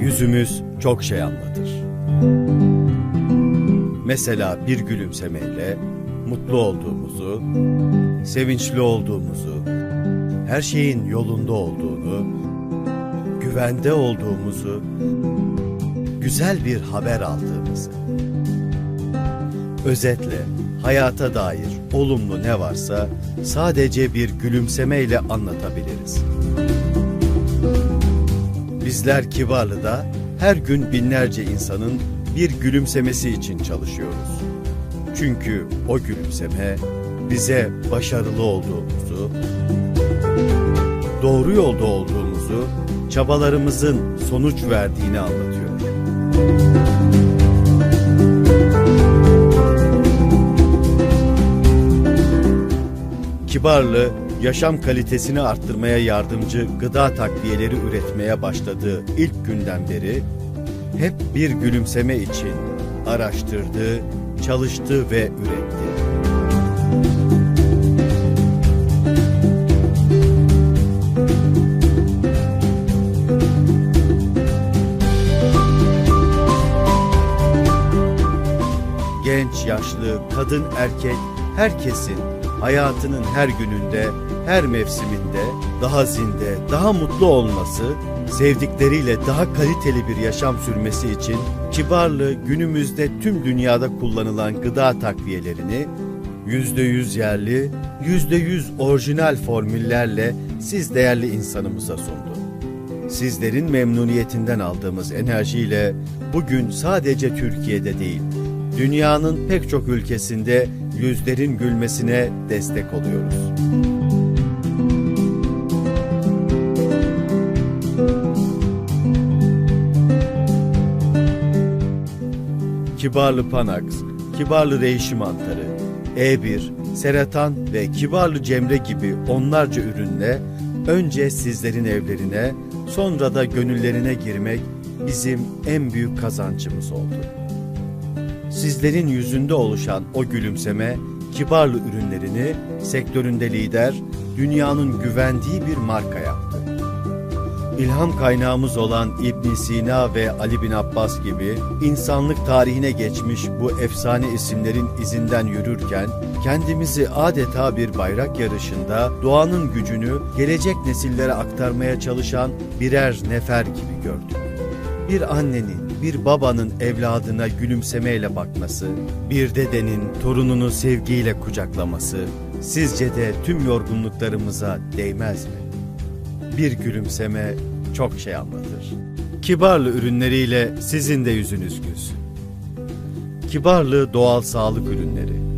Yüzümüz çok şey anlatır. Mesela bir gülümsemeyle mutlu olduğumuzu, sevinçli olduğumuzu, her şeyin yolunda olduğunu, güvende olduğumuzu, güzel bir haber aldığımızı. Özetle hayata dair olumlu ne varsa sadece bir gülümsemeyle anlatabiliriz. Bizler Kibarlı'da her gün binlerce insanın bir gülümsemesi için çalışıyoruz. Çünkü o gülümseme bize başarılı olduğumuzu, doğru yolda olduğumuzu, çabalarımızın sonuç verdiğini anlatıyor. Kibarlı, yaşam kalitesini arttırmaya yardımcı gıda takviyeleri üretmeye başladığı ilk günden beri hep bir gülümseme için araştırdı, çalıştı ve üretti. Genç, yaşlı, kadın, erkek, herkesin hayatının her gününde, her mevsiminde daha zinde, daha mutlu olması, sevdikleriyle daha kaliteli bir yaşam sürmesi için Kibarlı günümüzde tüm dünyada kullanılan gıda takviyelerini %100 yerli, %100 orijinal formüllerle siz değerli insanımıza sundu. Sizlerin memnuniyetinden aldığımız enerjiyle bugün sadece Türkiye'de değil, dünyanın pek çok ülkesinde yüzlerin gülmesine destek oluyoruz. Kibarlı Panax, Kibarlı Reishi Mantarı, E1, Seratan ve Kibarlı Cemre gibi onlarca ürünle önce sizlerin evlerine, sonra da gönüllerine girmek bizim en büyük kazancımız oldu. Sizlerin yüzünde oluşan o gülümseme, kibarlı ürünlerini sektöründe lider, dünyanın güvendiği bir marka yaptı. İlham kaynağımız olan İbn Sina ve Ali bin Abbas gibi insanlık tarihine geçmiş bu efsane isimlerin izinden yürürken kendimizi adeta bir bayrak yarışında doğanın gücünü gelecek nesillere aktarmaya çalışan birer nefer gibi gördük. Bir annenin, bir babanın evladına gülümsemeyle bakması, bir dedenin torununu sevgiyle kucaklaması sizce de tüm yorgunluklarımıza değmez mi? Bir gülümseme çok şey anlatır. Kibarlı ürünleriyle sizin de yüzünüz gülsün. Kibarlı doğal sağlık ürünleri.